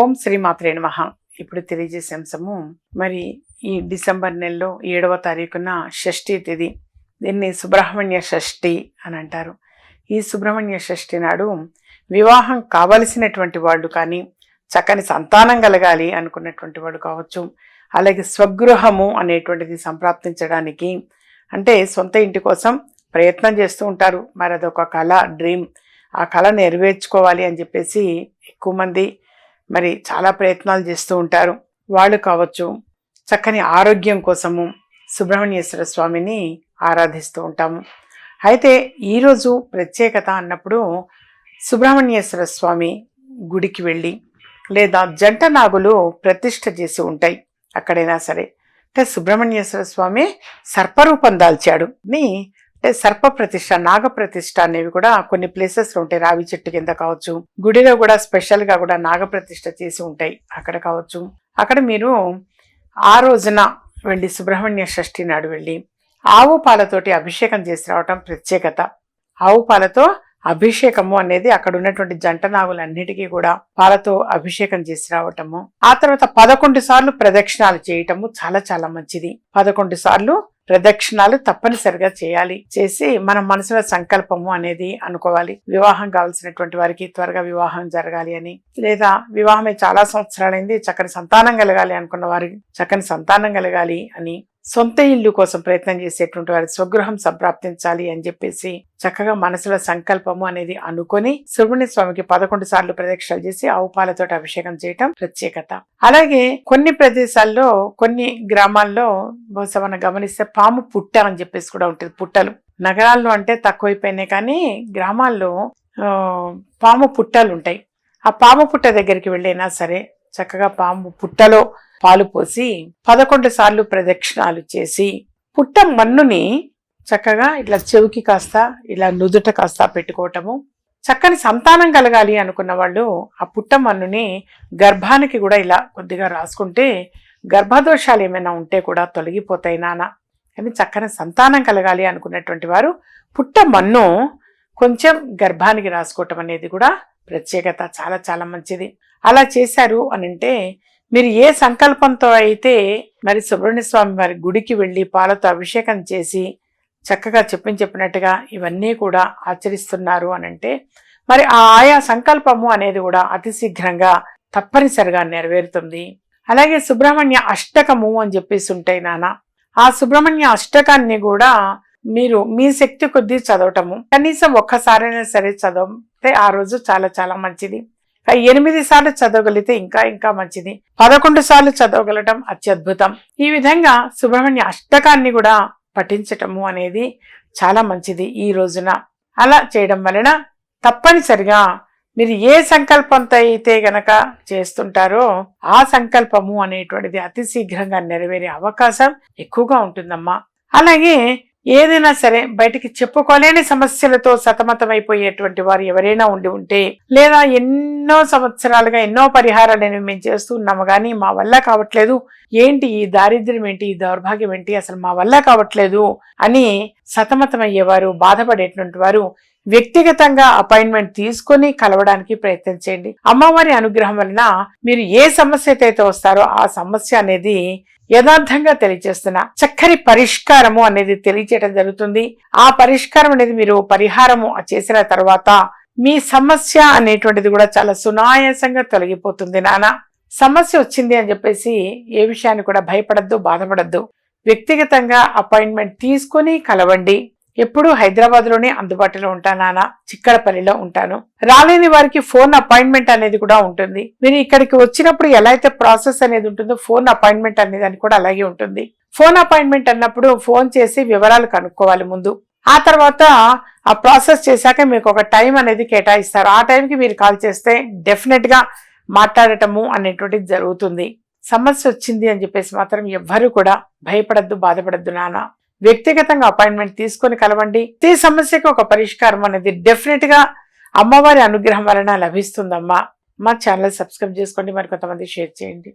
ఓం శ్రీ మాత్రే ఇప్పుడు తెలియజేసే అంశము మరి ఈ డిసెంబర్ నెలలో ఏడవ తారీఖున షష్ఠీ తిథి. దీన్ని సుబ్రహ్మణ్య షష్ఠి అని అంటారు. ఈ సుబ్రహ్మణ్య షష్ఠి నాడు వివాహం కావలసినటువంటి వాళ్ళు కానీ చక్కని సంతానం కలగాలి అనుకున్నటువంటి వాడు కావచ్చు. అలాగే స్వగృహము అనేటువంటిది సంప్రాప్తించడానికి అంటే సొంత ఇంటి కోసం ప్రయత్నం చేస్తూ ఉంటారు. మరి అదొక కళ డ్రీమ్. ఆ కళ నెరవేర్చుకోవాలి అని చెప్పేసి ఎక్కువ మంది మరి చాలా ప్రయత్నాలు చేస్తూ ఉంటారు. వాళ్ళు కావచ్చు చక్కని ఆరోగ్యం కోసము సుబ్రహ్మణ్యేశ్వర స్వామిని ఆరాధిస్తూ ఉంటాము. అయితే ఈరోజు ప్రత్యేకత అన్నప్పుడు సుబ్రహ్మణ్యేశ్వర స్వామి గుడికి వెళ్ళి లేదా జంట నాగులు ప్రతిష్ఠ చేసి ఉంటాయి అక్కడైనా సరే. అంటే సుబ్రహ్మణ్యేశ్వర స్వామి సర్పరూపం దాల్చాడు. అని అంటే సర్ప ప్రతిష్ట నాగ ప్రతిష్ట అనేవి కూడా కొన్ని ప్లేసెస్లో ఉంటాయి. రావి చెట్టు కింద కావచ్చు గుడిలో కూడా స్పెషల్గా కూడా నాగ ప్రతిష్ట చేసి ఉంటాయి అక్కడ కావచ్చు. అక్కడ మీరు ఆ రోజున వెళ్ళి సుబ్రహ్మణ్య షష్ఠి నాడు వెళ్ళి ఆవు పాలతోటి అభిషేకం చేసి రావటం ప్రత్యేకత. ఆవు పాలతో అభిషేకము అనేది అక్కడ ఉన్నటువంటి జంట నాగులన్నిటికీ కూడా పాలతో అభిషేకం చేసి రావటము. ఆ తర్వాత పదకొండు సార్లు ప్రదక్షిణాలు చేయటము చాలా చాలా మంచిది. పదకొండు సార్లు ప్రదక్షిణాలు తప్పనిసరిగా చేయాలి. చేసి మన మనసులో సంకల్పము అనేది అనుకోవాలి. వివాహం కావాల్సినటువంటి వారికి త్వరగా వివాహం జరగాలి అని. లేదా వివాహమే చాలా సంవత్సరాలైంది చక్కని సంతానం కలగాలి అనుకున్న వారికి చక్కని సంతానం కలగాలి అని సొంత ఇల్లు కోసం ప్రయత్నం చేసేటువంటి వారి స్వగృహం సంప్రాప్తించాలి అని చెప్పేసి చక్కగా మనసులో సంకల్పము అనేది అనుకొని సుబ్రహ్మణ్య స్వామికి పదకొండు సార్లు ప్రదక్షిణలు చేసి ఆవుపాలతో అభిషేకం చేయటం ప్రత్యేకత. అలాగే కొన్ని ప్రదేశాల్లో కొన్ని గ్రామాల్లో బహుశా మనం గమనిస్తే పాము పుట్ట అని చెప్పేసి కూడా ఉంటుంది పుట్టలు. నగరాల్లో అంటే తక్కువైపోయినాయి కానీ గ్రామాల్లో పాము పుట్టలు ఉంటాయి. ఆ పాము పుట్ట దగ్గరికి వెళ్ళైనా సరే చక్కగా పాము పుట్టలో పాలు పోసి పదకొండు సార్లు ప్రదక్షిణాలు చేసి పుట్ట మన్నుని చక్కగా ఇట్లా చెవికి కాస్త ఇలా నుదుట కాస్త పెట్టుకోవటము. చక్కని సంతానం కలగాలి అనుకున్న వాళ్ళు ఆ పుట్ట మన్నుని గర్భానికి కూడా ఇలా కొద్దిగా రాసుకుంటే గర్భదోషాలు ఏమైనా ఉంటే కూడా తొలగిపోతాయి నాన్న కానీ చక్కని సంతానం కలగాలి అనుకున్నటువంటి వారు పుట్ట మన్ను కొంచెం గర్భానికి రాసుకోవటం అనేది కూడా ప్రత్యేకత చాలా చాలా మంచిది. అలా చేశారు అని అంటే మీరు ఏ సంకల్పంతో అయితే మరి సుబ్రహ్మణ్య స్వామి వారి గుడికి వెళ్ళి పాలతో అభిషేకం చేసి చక్కగా చెప్పిన చెప్పినట్టుగా ఇవన్నీ కూడా ఆచరిస్తున్నారు అని అంటే మరి ఆ ఆయా సంకల్పము అనేది కూడా అతి శీఘ్రంగా తప్పనిసరిగా నెరవేరుతుంది. అలాగే సుబ్రహ్మణ్య అష్టకము అని చెప్పేసి ఉంటాయి నాన్న ఆ సుబ్రహ్మణ్య అష్టకాన్ని కూడా మీరు మీ శక్తి కొద్దీ చదవటము కనీసం ఒక్కసారైనా సరే చదివితే ఆ రోజు చాలా చాలా మంచిది. ఎనిమిది సార్లు చదవగలిగితే ఇంకా ఇంకా మంచిది. పదకొండు సార్లు చదవగలటం అత్యద్భుతం. ఈ విధంగా సుబ్రహ్మణ్య అష్టకాన్ని కూడా పఠించటము అనేది చాలా మంచిది ఈ రోజున. అలా చేయడం వలన తప్పనిసరిగా మీరు ఏ సంకల్పంతో అయితే గనక చేస్తుంటారో ఆ సంకల్పము అనేటువంటిది అతి శీఘ్రంగా నెరవేరే అవకాశం ఎక్కువగా ఉంటుందమ్మా. అలాగే ఏదైనా సరే బయటికి చెప్పుకోలేని సమస్యలతో సతమతమైపోయేటువంటి వారు ఎవరైనా ఉండి ఉంటే లేదా ఎన్నో సంవత్సరాలుగా ఎన్నో పరిహారాలు అనేవి మేము చేస్తున్నాము కానీ మా వల్ల కావట్లేదు. ఏంటి ఈ దారిద్ర్యం ఏంటి? ఈ దౌర్భాగ్యం ఏంటి? అసలు మా వల్ల కావట్లేదు అని సతమతమయ్యేవారు బాధపడేటువంటి వారు వ్యక్తిగతంగా అపాయింట్మెంట్ తీసుకొని కలవడానికి ప్రయత్నం చేయండి. అమ్మవారి అనుగ్రహం వలన మీరు ఏ సమస్య అయితే వస్తారో ఆ సమస్య అనేది యథార్థంగా తెలియజేస్తున్న చక్కని పరిష్కారము అనేది తెలియచేయడం జరుగుతుంది. ఆ పరిష్కారం అనేది మీరు పరిహారము చేసిన తర్వాత మీ సమస్య అనేటువంటిది కూడా చాలా సునాయాసంగా తొలగిపోతుంది నాన్న సమస్య వచ్చింది అని చెప్పేసి ఏ విషయాన్ని కూడా భయపడద్దు బాధపడద్దు. వ్యక్తిగతంగా అపాయింట్మెంట్ తీసుకొని కలవండి. ఎప్పుడు హైదరాబాద్లోనే అందుబాటులో అందుబాటులో ఉంటానా చిక్కడపల్లిలో ఉంటాను. రాలేని వారికి ఫోన్ అపాయింట్మెంట్ అనేది కూడా ఉంటుంది. మీరు ఇక్కడికి వచ్చినప్పుడు ఎలా అయితే ప్రాసెస్ అనేది ఉంటుందో ఫోన్ అపాయింట్మెంట్ అనేది అని కూడా అలాగే ఉంటుంది. ఫోన్ అపాయింట్మెంట్ అన్నప్పుడు ఫోన్ చేసి వివరాలు కనుక్కోవాలి ముందు. ఆ తర్వాత ఆ ప్రాసెస్ చేశాక మీకు ఒక టైం అనేది కేటాయిస్తారు. ఆ టైంకి మీరు కాల్ చేస్తే డెఫినెట్గా మాట్లాడటము అనేటువంటిది జరుగుతుంది. సమస్య వచ్చింది అని చెప్పేసి మాత్రం ఎవ్వరు కూడా భయపడద్దు బాధపడద్దు నాన్న. వ్యక్తిగతంగా అపాయింట్మెంట్ తీసుకొని కలవండి. ప్రతి సమస్యకు ఒక పరిష్కారం అనేది డెఫినెట్గా అమ్మవారి అనుగ్రహం వలన లభిస్తుందమ్మా. మా ఛానల్ సబ్స్క్రైబ్ చేసుకోండి. మరి కొంతమంది షేర్ చేయండి.